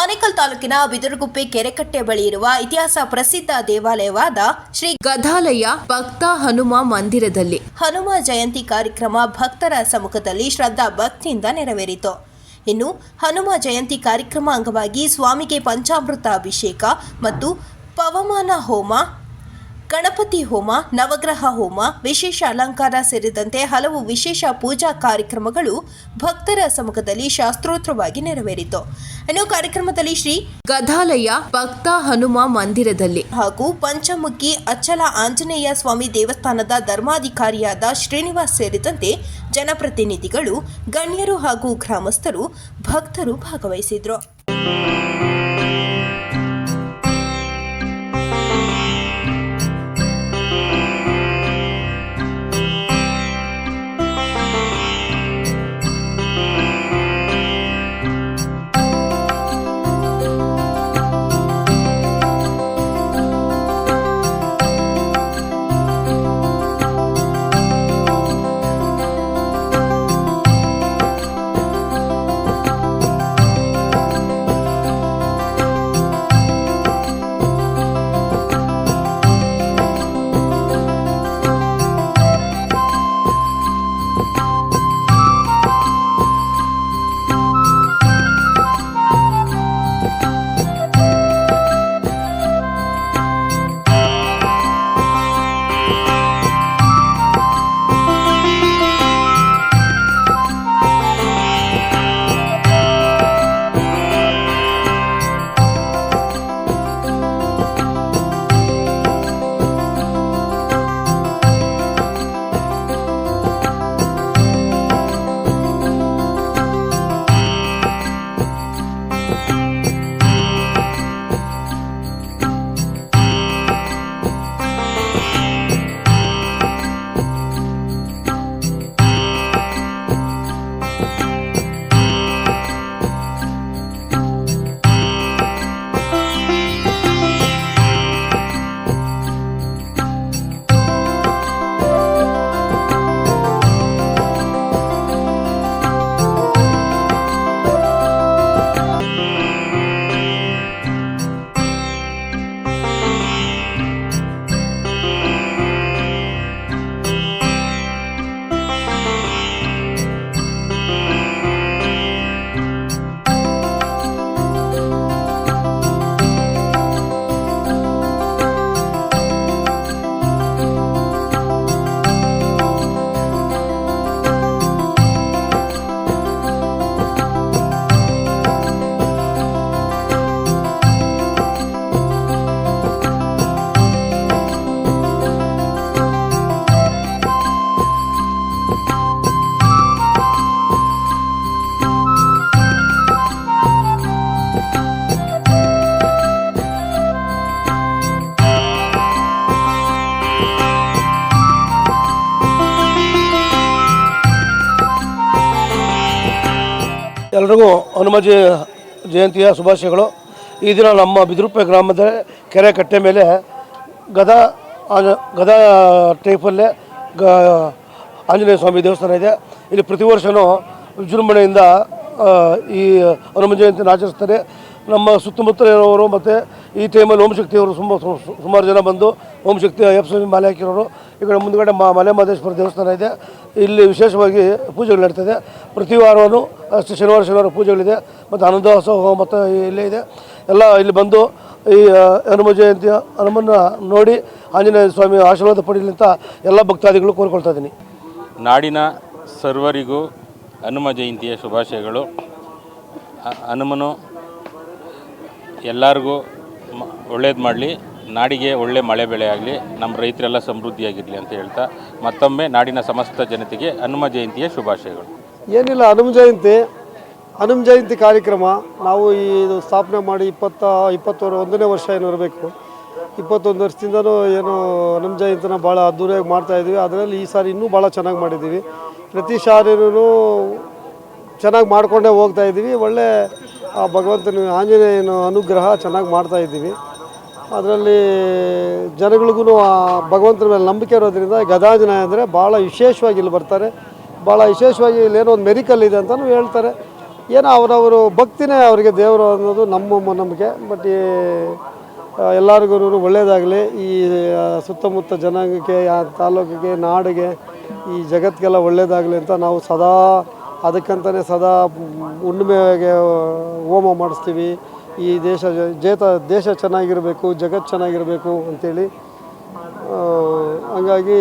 ಆನೇಕಲ್ ತಾಲೂಕಿನ ಬಿದರಗುಪ್ಪೆ ಕೆರೆಕಟ್ಟೆ ಬಳಿ ಇರುವ ಇತಿಹಾಸ ಪ್ರಸಿದ್ಧ ದೇವಾಲಯವಾದ ಶ್ರೀ ಗದಾಲಯ ಭಕ್ತ ಹನುಮ ಮಂದಿರದಲ್ಲಿ ಹನುಮ ಜಯಂತಿ ಕಾರ್ಯಕ್ರಮ ಭಕ್ತರ ಸಮ್ಮುಖದಲ್ಲಿ ಶ್ರದ್ಧಾ ಭಕ್ತಿಯಿಂದ ನೆರವೇರಿತು. ಇನ್ನು ಹನುಮ ಜಯಂತಿ ಕಾರ್ಯಕ್ರಮ ಅಂಗವಾಗಿ ಸ್ವಾಮಿಗೆ ಪಂಚಾಮೃತ ಅಭಿಷೇಕ ಮತ್ತು ಪವಮಾನ ಹೋಮ ಗಣಪತಿ ಹೋಮ, ನವಗ್ರಹ ಹೋಮ, ವಿಶೇಷ ಅಲಂಕಾರ ಸೇರಿದಂತೆ ಹಲವು ವಿಶೇಷ ಪೂಜಾ ಕಾರ್ಯಕ್ರಮಗಳು ಭಕ್ತರ ಸಮ್ಮುಖದಲ್ಲಿ ಶಾಸ್ತ್ರೋತ್ರವಾಗಿ ನೆರವೇರಿತು. ಇನ್ನು ಕಾರ್ಯಕ್ರಮದಲ್ಲಿ ಶ್ರೀ ಗದಾಲಯ ಭಕ್ತ ಹನುಮ ಮಂದಿರದಲ್ಲಿ ಹಾಗೂ ಪಂಚಮುಖಿ ಅಚ್ಚಲ ಆಂಜನೇಯ ಸ್ವಾಮಿ ದೇವಸ್ಥಾನದ ಧರ್ಮಾಧಿಕಾರಿಯಾದ ಶ್ರೀನಿವಾಸ್ ಸೇರಿದಂತೆ ಜನಪ್ರತಿನಿಧಿಗಳು, ಗಣ್ಯರು ಹಾಗೂ ಗ್ರಾಮಸ್ಥರು ಭಕ್ತರು ಭಾಗವಹಿಸಿದ್ರು. ಎಲ್ರಿಗೂ ಹನುಮಜಿ ಜಯಂತಿಯ ಶುಭಾಶಯಗಳು. ಈ ದಿನ ನಮ್ಮ ಬಿದಿರುಪ್ಪೆ ಗ್ರಾಮದ ಕೆರೆ ಕಟ್ಟೆ ಮೇಲೆ ಗದಾ ಗದ ಟೈಪಲ್ಲೇ ಗ ಆಂಜನೇಯ ಸ್ವಾಮಿ ದೇವಸ್ಥಾನ ಇದೆ. ಇಲ್ಲಿ ಪ್ರತಿ ವರ್ಷವೂ ವಿಜೃಂಭಣೆಯಿಂದ ಈ ಹನುಮ ಜಯಂತಿಯನ್ನು ಆಚರಿಸ್ತಾರೆ. ನಮ್ಮ ಸುತ್ತಮುತ್ತ ಮತ್ತು ಈ ಟೈಮಲ್ಲಿ ಓಂಶಕ್ತಿಯವರು ಸು- ಸುಮಾರು ಜನ ಬಂದು ಓಂಶಕ್ತಿ ಶಕ್ತಿ ಅಯ್ಯಪ್ಪ ಸ್ವಾಮಿ ಮಾಲೆ ಹಾಕಿರೋರು. ಈ ಕಡೆ ಮುಂದುಗಡೆ ಮಾ ಮಲೆ ಮಹದೇಶ್ವರ ದೇವಸ್ಥಾನ ಇದೆ. ಇಲ್ಲಿ ವಿಶೇಷವಾಗಿ ಪೂಜೆಗಳು ನಡೀತದೆ. ಪ್ರತಿ ವಾರವೂ ಅಷ್ಟು ಶನಿವಾರ ಶನಿವಾರ ಪೂಜೆಗಳಿದೆ. ಮತ್ತು ಆನಂದೋತ್ಸವ ಮತ್ತು ಇಲ್ಲೇ ಇದೆ. ಎಲ್ಲ ಇಲ್ಲಿ ಬಂದು ಈ ಹನುಮ ಜಯಂತಿ, ಹನುಮನ್ನ ನೋಡಿ ಆಂಜನೇಯ ಸ್ವಾಮಿ ಆಶೀರ್ವಾದ ಪಡೀಲಿ ಅಂತ ಎಲ್ಲ ಭಕ್ತಾದಿಗಳು ಕೋರ್ಕೊಳ್ತಾ ಇದ್ದೀನಿ. ನಾಡಿನ ಸರ್ವರಿಗೂ ಹನುಮ ಜಯಂತಿಯ ಶುಭಾಶಯಗಳು. ಹನುಮನು ಎಲ್ಲರಿಗೂ ಒಳ್ಳೇದು ಮಾಡಲಿ. ನಾಡಿಗೆ ಒಳ್ಳೆ ಮಳೆ ಬೆಳೆ ಆಗಲಿ ನಮ್ಮ ರೈತರೆಲ್ಲ ಸಮೃದ್ಧಿಯಾಗಿರಲಿ ಅಂತ ಹೇಳ್ತಾ, ಮತ್ತೊಮ್ಮೆ ನಾಡಿನ ಸಮಸ್ತ ಜನತೆಗೆ ಹನುಮ ಜಯಂತಿಯ ಶುಭಾಶಯಗಳು. ಏನಿಲ್ಲ, ಹನುಮ ಜಯಂತಿ. ಹನುಮ ಜಯಂತಿ ಕಾರ್ಯಕ್ರಮ. ನಾವು ಈ ಸ್ಥಾಪನೆ ಮಾಡಿ ಇಪ್ಪತ್ತ ಇಪ್ಪತ್ತೊಂದು ಒಂದನೇ ವರ್ಷ ಏನು ಇರಬೇಕು. ಇಪ್ಪತ್ತೊಂದು ವರ್ಷದಿಂದನೂ ಏನು ಹನುಮ ಜಯಂತಿನ ಭಾಳ ಅದ್ದೂರಿಯಾಗಿ ಮಾಡ್ತಾ ಇದ್ವಿ ಅದರಲ್ಲಿ ಈ ಸಾರಿ ಇನ್ನೂ ಭಾಳ ಚೆನ್ನಾಗಿ ಮಾಡಿದ್ದೀವಿ. ಪ್ರತಿ ಸಾರಿನೂ ಚೆನ್ನಾಗಿ ಮಾಡಿಕೊಂಡೇ ಹೋಗ್ತಾ ಇದ್ದೀವಿ. ಒಳ್ಳೆ ಆ ಭಗವಂತನ ಆಂಜನೇಯನ ಅನುಗ್ರಹ ಚೆನ್ನಾಗಿ ಮಾಡ್ತಾ ಇದ್ದೀವಿ. ಅದರಲ್ಲಿ ಜನಗಳಿಗೂ ಆ ಭಗವಂತನ ಮೇಲೆ ನಂಬಿಕೆ ಇರೋದ್ರಿಂದ ಗದಾಜನ ಅಂದರೆ ಭಾಳ ವಿಶೇಷವಾಗಿ ಇಲ್ಲಿ ಬರ್ತಾರೆ. ಭಾಳ ವಿಶೇಷವಾಗಿ ಇಲ್ಲೇನೋ ಒಂದು ಮೆರಿಕಲ್ ಇದೆ ಅಂತಲೂ ಹೇಳ್ತಾರೆ. ಏನೋ ಅವರವರು ಭಕ್ತಿನೇ ಅವರಿಗೆ ದೇವರು ಅನ್ನೋದು ನಮ್ಮ ನಂಬಿಕೆ. ಬಟ್ ಈ ಎಲ್ಲರಿಗೂ ಒಳ್ಳೆಯದಾಗಲಿ ಈ ಸುತ್ತಮುತ್ತ ಜನಾಂಗಕ್ಕೆ, ಆ ತಾಲೂಕಿಗೆ, ನಾಡಿಗೆ ಈ ಜಗತ್ತಿಗೆಲ್ಲ ಒಳ್ಳೆಯದಾಗಲಿ ಅಂತ ನಾವು ಸದಾ ಅದಕ್ಕಂತಲೇ ಸದಾ ಹುಣ್ಣಿಮೆಗೆ ಹೋಮ ಮಾಡಿಸ್ತೀವಿ. ಈ ದೇಶ ಜೇತ, ದೇಶ ಚೆನ್ನಾಗಿರಬೇಕು ಜಗತ್ತು ಚೆನ್ನಾಗಿರಬೇಕು ಅಂಥೇಳಿ ಹಂಗಾಗಿ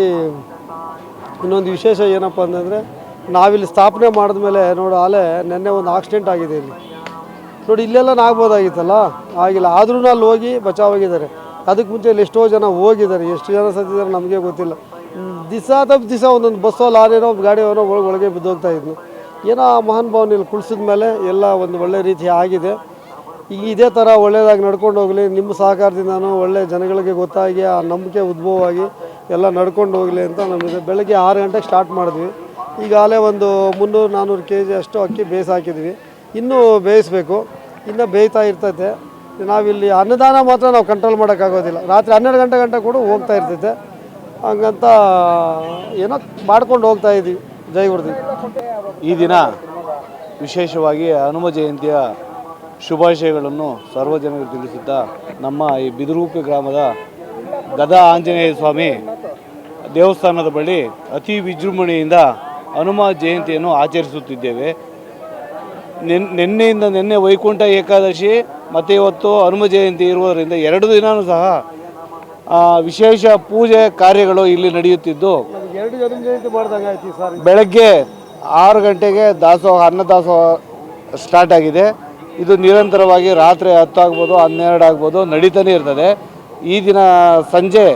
ಇನ್ನೊಂದು ವಿಶೇಷ ಏನಪ್ಪ ಅಂತಂದರೆ, ನಾವಿಲ್ಲಿ ಸ್ಥಾಪನೆ ಮಾಡಿದ್ಮೇಲೆ ನೋಡು ಆಲೆ ನಿನ್ನೆ ಒಂದು ಆಕ್ಸಿಡೆಂಟ್ ಆಗಿದೆ ಇಲ್ಲಿ. ನೋಡಿ, ಇಲ್ಲೆಲ್ಲ ಆಗ್ಬೋದಾಗಿತ್ತಲ್ಲ ಆಗಿಲ್ಲ. ಆದರೂ ಅಲ್ಲಿ ಹೋಗಿ ಬಚಾವಾಗಿದ್ದಾರೆ. ಅದಕ್ಕೆ ಮುಂಚೆ ಇಲ್ಲಿ ಎಷ್ಟೋ ಜನ ಹೋಗಿದ್ದಾರೆ. ಎಷ್ಟು ಜನ ಸತ್ತಿದ್ದಾರೆ ನಮಗೆ ಗೊತ್ತಿಲ್ಲ. ದಿವಸ ತಪ್ಪು ದಿವಸ ಒಂದೊಂದು ಬಸ್ಸೋ ಲಾರಿನೋ ಗಾಡಿಯೋನೋ ಒಳಗೆ ಒಳಗೆ ಬಿದ್ದೋಗ್ತಾ ಇದ್ನು ಏನೋ ಆ ಮಹಾನ್ ಭಾವನ ಇಲ್ಲಿ ಕುಳ್ಸಿದ ಮೇಲೆ ಎಲ್ಲ ಒಂದು ಒಳ್ಳೆ ರೀತಿ ಆಗಿದೆ. ಈಗ ಇದೇ ಥರ ಒಳ್ಳೆಯದಾಗಿ ನಡ್ಕೊಂಡು ಹೋಗಲಿ, ನಿಮ್ಮ ಸಹಕಾರದಿಂದನೂ ಒಳ್ಳೆ ಜನಗಳಿಗೆ ಗೊತ್ತಾಗಿ, ಆ ನಂಬಿಕೆ ಉದ್ಭವವಾಗಿ ಎಲ್ಲ ನಡ್ಕೊಂಡು ಹೋಗಲಿ ಅಂತ ನಮಗೆ ಬೆಳಗ್ಗೆ ಆರು ಗಂಟೆಗೆ ಸ್ಟಾರ್ಟ್ ಮಾಡಿದ್ವಿ. ಈಗಾಗಲೇ ಒಂದು ಮುನ್ನೂರು ನಾನ್ನೂರು ಕೆ ಜಿ ಅಷ್ಟು ಅಕ್ಕಿ ಬೇಯಿಸಿ ಹಾಕಿದ್ವಿ ಇನ್ನೂ ಬೇಯಿಸ್ಬೇಕು. ಇನ್ನೂ ಬೇಯ್ತಾ ಇರ್ತೈತೆ. ನಾವಿಲ್ಲಿ ಅನ್ನದಾನ ಮಾತ್ರ ನಾವು ಕಂಟ್ರೋಲ್ ಮಾಡೋಕ್ಕಾಗೋದಿಲ್ಲ. ರಾತ್ರಿ ಹನ್ನೆರಡು ಗಂಟೆ ಗಂಟೆ ಕೂಡ ಹೋಗ್ತಾ ಇರ್ತೈತೆ. ಹಂಗಂತ ಏನೋ ಮಾಡ್ಕೊಂಡು ಹೋಗ್ತಾ ಇದ್ದೀವಿ ಜೈ ಗುರುದೇವ್. ಈ ದಿನ ವಿಶೇಷವಾಗಿ ಹನುಮ ಜಯಂತಿಯ ಶುಭಾಶಯಗಳನ್ನು ಸರ್ವಜನರಿಗೆ ತಿಳಿಸುತ್ತಾ ನಮ್ಮ ಈ ಬಿದಿರೂಪಿ ಗ್ರಾಮದ ಗದಾ ಆಂಜನೇಯ ಸ್ವಾಮಿ ದೇವಸ್ಥಾನದ ಬಳಿ ಅತಿ ವಿಜೃಂಭಣೆಯಿಂದ ಹನುಮ ಜಯಂತಿಯನ್ನು ಆಚರಿಸುತ್ತಿದ್ದೇವೆ. ನೆನ್ ನಿನ್ನೆಯಿಂದ ನಿನ್ನೆ ವೈಕುಂಠ ಏಕಾದಶಿ ಮತ್ತು ಇವತ್ತು ಹನುಮ ಜಯಂತಿ ಇರುವುದರಿಂದ ಎರಡು ದಿನವೂ ಸಹ ವಿಶೇಷ ಪೂಜೆ ಕಾರ್ಯಗಳು ಇಲ್ಲಿ ನಡೆಯುತ್ತಿದ್ದು. ಬೆಳಗ್ಗೆ ಆರು ಗಂಟೆಗೆ ದಾಸೋಹ ಅನ್ನದಾಸೋಹ ಸ್ಟಾರ್ಟ್ ಆಗಿದೆ. ಇದು ನಿರಂತರವಾಗಿ ರಾತ್ರಿ ಹತ್ತು ಆಗ್ಬೋದು ಹನ್ನೆರಡು ಆಗ್ಬೋದು ನಡೀತಾನೆ ಇರ್ತದೆ. ಈ ದಿನ ಸಂಜೆ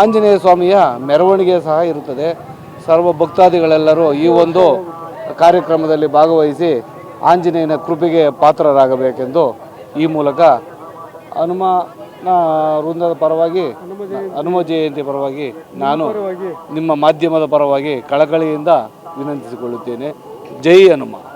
ಆಂಜನೇಯ ಸ್ವಾಮಿಯ ಮೆರವಣಿಗೆ ಸಹ ಇರುತ್ತದೆ. ಸರ್ವ ಭಕ್ತಾದಿಗಳೆಲ್ಲರೂ ಈ ಒಂದು ಕಾರ್ಯಕ್ರಮದಲ್ಲಿ ಭಾಗವಹಿಸಿ ಆಂಜನೇಯನ ಕೃಪೆಗೆ ಪಾತ್ರರಾಗಬೇಕೆಂದು ಈ ಮೂಲಕ ಹನುಮನ ವೃಂದದ ಪರವಾಗಿ, ಹನುಮ ಜಯಂತಿ ಪರವಾಗಿ ನಾನು ನಿಮ್ಮ ಮಾಧ್ಯಮದ ಪರವಾಗಿ ಕಳಕಳಿಯಿಂದ ವಿನಂತಿಸಿಕೊಳ್ಳುತ್ತೇನೆ. ಜೈ ಹನುಮ.